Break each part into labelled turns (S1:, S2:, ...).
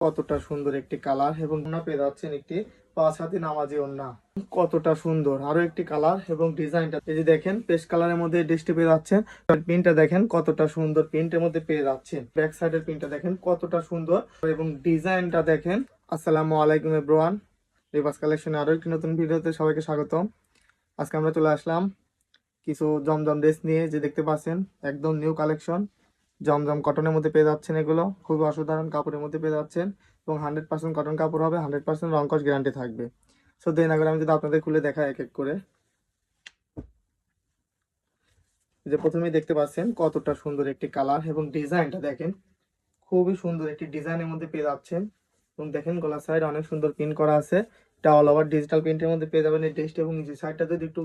S1: কতটা সুন্দর একটি কালার এবং ওনা পেয়ে যাচ্ছেন একটি পাঁচ হাতি নামাজি ওন্না কতটা সুন্দর, আরও একটি কালার এবং ডিজাইনটা। এই যে দেখেন, পেস্ট কালারের মধ্যে ড্রেসটি পেয়ে যাচ্ছেন। প্রিন্টটা দেখেন, কতটা সুন্দর প্রিন্টের মধ্যে পেয়ে যাচ্ছেন। ব্যাক সাইডের প্রিন্টটা দেখেন, কতটা সুন্দর এবং ডিজাইনটা দেখেন। আসসালামু আলাইকুম এব্রোয়ান রিভার্স কালেকশনে আরও একটি নতুন ভিডিওতে সবাইকে স্বাগতম। আজকে আমরা চলে আসলাম কিছু জমজম ড্রেস নিয়ে, যে দেখতে পাচ্ছেন, একদম নিউ কালেকশন। জমজম কটনের মধ্যে পেয়ে যাচ্ছেন এগুলো। খুবই অসাধারণ কাপড়ের মধ্যে পেয়ে যাচ্ছেন এবং হান্ড্রেড পার্সেন্ট কটন কাপড় হবে, হান্ড্রেড পার্সেন্ট রংকশ গ্যারান্টি থাকবে। সো দেন আগে আমি যদি আপনাদের খুলে দেখাই এক এক করে। যে প্রথমেই দেখতে পাচ্ছেন কতটা সুন্দর একটি কালার এবং ডিজাইনটা দেখেন। খুবই সুন্দর একটি ডিজাইনের মধ্যে পেয়ে যাচ্ছেন এবং দেখেন গলার সাইড অনেক সুন্দর প্রিন্ট করা আছে। এটা অল ওভার ডিজিটাল প্রিন্টের মধ্যে পেয়ে যাবেন এই ড্রেসটা এবং নিচের সাইডটা যদি একটু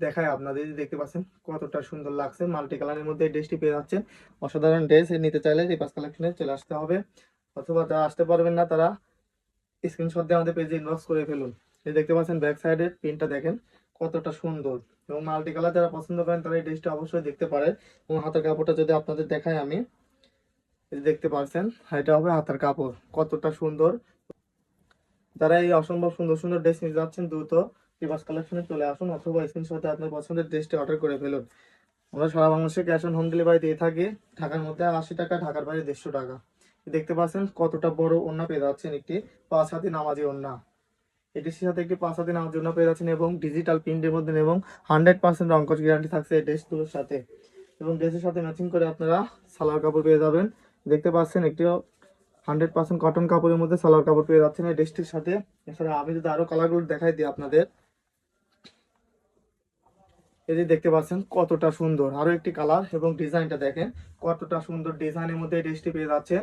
S1: দেখায় আপনাদের দেখতে পাচ্ছেন, কতটা সুন্দর লাগছে। মাল্টি কালারের মধ্যে ড্রেসটি পেয়ে যাচ্ছেন। অসাধারণ ড্রেস নিতে চাইলে পাঁচ কালেকশনে চলে আসতে হবে। অথবা যারা আসতে পারবেন না, তারা স্ক্রিনশট দিয়ে আমাদের পেজে ইনবক্স করে ফেলুন। এই দেখতে পাচ্ছেন ব্যাক সাইডের প্রিন্টটা দেখেন, কতটা সুন্দর। এবং মাল্টি কালার যারা পছন্দ করেন, তারা এই ড্রেসটা অবশ্যই দেখতে পারে এবং হাতের কাপড়টা যদি আপনাদের দেখাই আমি দেখতে পাচ্ছেন, এটা হবে হাতের কাপড়। কতটা সুন্দর। যারা এই অসম্ভব সুন্দর সুন্দর ড্রেস নিতে যাচ্ছেন, দ্রুত রিভার্স কালেকশনে চলে আসুন অথবা স্ক্রিনশটে আপনার পছন্দের ড্রেসটি অর্ডার করে ফেলুন। আমরা সারা বাংলাদেশে ক্যাশ অন হোম ডেলিভারি দিয়ে থাকি। ঢাকার মধ্যে আশি টাকা, ঢাকার বাইরে দেড়শো টাকা। দেখতে পাচ্ছেন কতটা বড় ওন্না পেয়ে যাচ্ছেন একটি পাঁচ হাতি নামাজি ওন্না এটির সাথে একটি পাঁচ হাতি নামাজি ওন্না পেয়ে যাচ্ছেন এবং ডিজিটাল প্রিন্টের মধ্যে এবং হান্ড্রেড পার্সেন্ট রঙ্কশ গ্যারান্টি থাকছে এই ড্রেসগুলোর সাথে। এবং ড্রেসের সাথে ম্যাচিং করে আপনারা সালোয়ার কাপড় পেয়ে যাবেন। দেখতে পাচ্ছেন একটি হান্ড্রেড পার্সেন্ট কটন কাপড়ের মধ্যে সালোয়ার কাপড় পেয়ে যাচ্ছেন এই ড্রেসটির সাথে। এছাড়া আমি যদি আরও কালারগুলো দেখাই দিই আপনাদের এই যে দেখতে পাচ্ছেন কতটা সুন্দর। আরও একটি কালার এবং ডিজাইনটা দেখেন, কতটা সুন্দর ডিজাইনের মধ্যে ড্রেসটি পেয়ে যাচ্ছেন।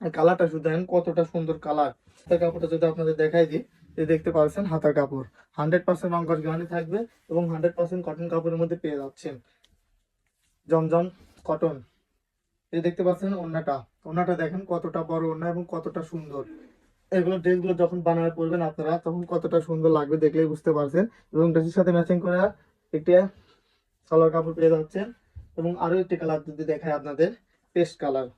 S1: কালারটা শুধু দেখেন কতটা সুন্দর কালার হাতের কাপড়টা যদি আপনাদের দেখাই দিই, এই দেখতে পাচ্ছেন হাতার কাপড়। হান্ড্রেড পার্সেন্ট রঙ্কশ গ্যারান্টি থাকবে এবং হান্ড্রেড পার্সেন্ট কটন কাপড়ের মধ্যে পেয়ে যাচ্ছেন। জমজম কটন এই দেখতে পাচ্ছেন ওন্নাটা ওন্নাটা দেখেন কতটা বড় ওন্না এবং কতটা সুন্দর। এগুলো ড্রেসগুলো যখন বানায় পরবেন আপনারা, তখন কতটা সুন্দর লাগবে দেখলেই বুঝতে পারছেন। এবং ড্রেসের সাথে ম্যাচিং করে একটি সালোয়ার কাপড় পেয়ে যাচ্ছেন। এবং আরও একটি কালার যদি দেখায় আপনাদের, পেস্ট কালার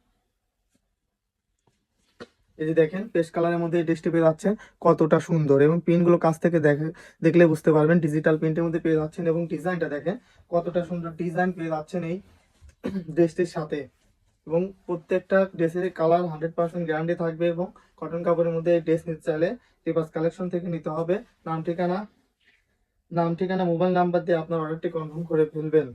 S1: এই যে দেখেন, পেস্ট কালারের মধ্যে এই ড্রেসটি পেয়ে যাচ্ছেন। কতটা সুন্দর। এবং পিনগুলো কাছ থেকে দেখে, দেখলে বুঝতে পারবেন ডিজিটাল প্রিন্টের মধ্যে পেয়ে যাচ্ছেন। এবং ডিজাইনটা দেখেন, কতটা সুন্দর ডিজাইন পেয়ে যাচ্ছেন এই ড্রেসটির সাথে। এবং প্রত্যেকটা ড্রেসের কালার হান্ড্রেড পার্সেন্ট গ্যারান্টি থাকবে এবং কটন কাপড়ের মধ্যে এই ড্রেস নিতে চাইলে রিভার্স কালেকশন থেকে নিতে হবে। নাম ঠিকানা নাম ঠিকানা মোবাইল নাম্বার দিয়ে আপনার অর্ডারটি কনফার্ম করে ফেলবেন।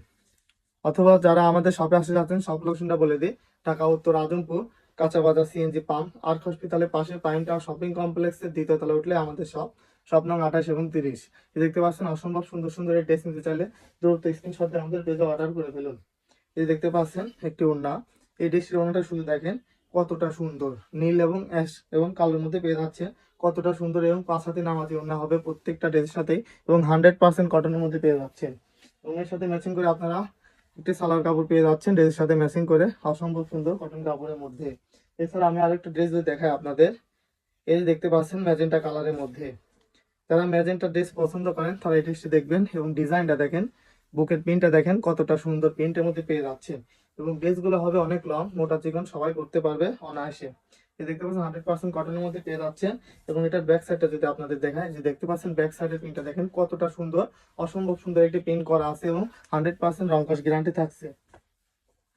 S1: অথবা যারা আমাদের শপে আসতে যাচ্ছেন সব লোকেশনটা বলে দিই, ঢাকা, উত্তর আজমপুর কাঁচা বাজার সিএনজি পাম্প আর্ক হসপিটালের পাশে পাইন টাউন শপিং কমপ্লেক্সের দ্বিতীয় তলা উঠলে আমাদের সব সব নং আঠাশ এবং তিরিশ। দেখতে পাচ্ছেন, অসম্ভব সুন্দর সুন্দর এই ড্রেস নিতে চাইলে দ্রুত স্ক্রিনশট দিয়ে আমাদের পেজে অর্ডার করে ফেলুন। এই দেখতে পাচ্ছেন, একটি ওড়না। এই ড্রেসটির ওড়নাটা শুধু দেখেন কতটা সুন্দর। নীল এবং অ্যাশ এবং কালোর মধ্যে পেয়ে যাচ্ছে কতটা সুন্দর এবং পাঁচ হাতে নামাজি ওড়না হবে প্রত্যেকটা ড্রেসের সাথেই এবং হান্ড্রেড পার্সেন্ট কটনের মধ্যে পেয়ে যাচ্ছেন। এবং এর সাথে ম্যাচিং করে আপনারা একটি সালার কাপড় পেয়ে যাচ্ছেন ড্রেসের সাথে ম্যাচিং করে। অসম্ভব সুন্দর কটন কাপড়ের মধ্যে। এছাড়া আমি আরেকটা ড্রেস দেখাই আপনাদের, এই দেখতে পাচ্ছেন ম্যাজেন্টা কালারের মধ্যে। যারা ম্যাজেন্টা ড্রেস পছন্দ করেন, তারা এই ড্রেসটি দেখবেন এবং ডিজাইনটা দেখেন, বুকের প্রিন্টটা দেখেন কতটা সুন্দর প্রিন্টের মধ্যে পেয়ে যাচ্ছেন। এবং ড্রেসগুলো হবে অনেক লং মোটা চিকন, সবাই করতে পারবে অনায়াসে। এই দেখতে পাচ্ছেন হান্ড্রেড পার্সেন্ট কটনের মধ্যে পেয়ে যাচ্ছেন এবং এটার ব্যাক সাইডটা যদি আপনাদের দেখায় যে দেখতে পাচ্ছেন ব্যাক সাইডের প্রিন্টটা দেখেন কতটা সুন্দর, অসম্ভব সুন্দর একটি প্রিন্ট করা আছে এবং হান্ড্রেড পার্সেন্ট রংকশ গ্যারান্টি থাকছে।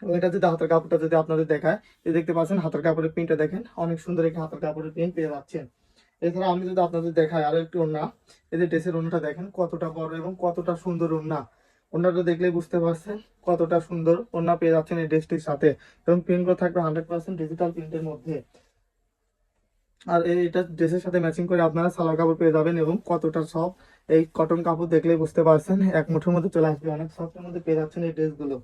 S1: এটা যদি হাতের কাপড়টা যদি আপনাদের দেখায়, এই দেখতে পাচ্ছেন হাতের কাপড়ের প্রিন্টটা দেখেন, অনেক সুন্দর একটি হাতের কাপড়ের প্রিন্ট পেয়ে যাচ্ছেন। এছাড়া আমি যদি আপনাদের দেখাই আরও একটি ওড়না, এই যে ড্রেসের ওড়নাটা দেখেন কতটা বড় এবং কতটা সুন্দর ওড়না। ওড়নাটা দেখলেই বুঝতে পারছেন কতটা সুন্দর। ওড়না পেয়ে যাচ্ছেন এই ড্রেসটির সাথে। এবং প্রিন্টগুলো থাকবে হান্ড্রেড পার্সেন্ট ডিজিটাল প্রিন্টের মধ্যে। আর এটা ড্রেসের সাথে ম্যাচিং করে আপনারা সালোয়ার কাপড় পেয়ে যাবেন এবং কতটা সব এই কটন কাপড় দেখলেই বুঝতে পারছেন এক মুঠোর মধ্যে চলে আসবে। অনেক সফটের মধ্যে পেয়ে যাচ্ছেন এই ড্রেসগুলো।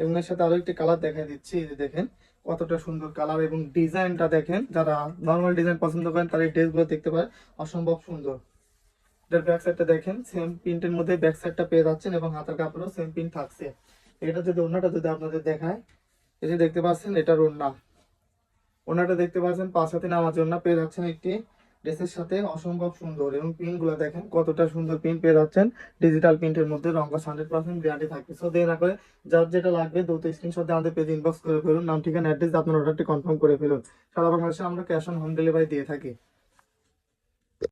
S1: এবং এর সাথে আরও একটি কালার দেখা দিচ্ছি, এই যে দেখেন কতটা সুন্দর কালার এবং ডিজাইনটা দেখেন। যারা নর্মাল ডিজাইন পছন্দ করেন তারা এই ড্রেসগুলো দেখতে পারেন। অসম্ভব সুন্দর। এটার ব্যাক সাইডটা দেখেন সেম প্রিন্টের মধ্যে ব্যাক সাইডটা পেয়ে যাচ্ছেন এবং হাতের কাপড়ও সেম প্রিন্ট থাকছে। এটা যদি ওনাটা যদি আপনাদের দেখায়, এই যে দেখতে পাচ্ছেন, এটার ওড়না। ওনাটা দেখতে পাচ্ছেন, পাঁচ হাতে নামাজ ওড়না পেয়ে যাচ্ছেন একটি ড্রেসের সাথে অসম্ভব সুন্দর। এবং প্রিন্টগুলো দেখেন, কতটা সুন্দর প্রিন্ট পেয়ে যাচ্ছেন। ডিজিটাল প্রিন্টের মধ্যে রঙ্গস হান্ড্রেড পার্সেন্ট গ্যারান্টি থাকবে। সো দেরি না করে যার যেটা লাগবে, দ্রুত স্ক্রিনশট দিয়ে আমাদের পেজ ইনবক্স করে ফেলুন। নাম, ঠিকানা অ্যাড্রেস আপনার অর্ডারটি কনফার্ম করে ফেলুন। সারা বাংলাদেশে আমরা ক্যাশ অন হোম ডেলিভারি দিয়ে থাকি।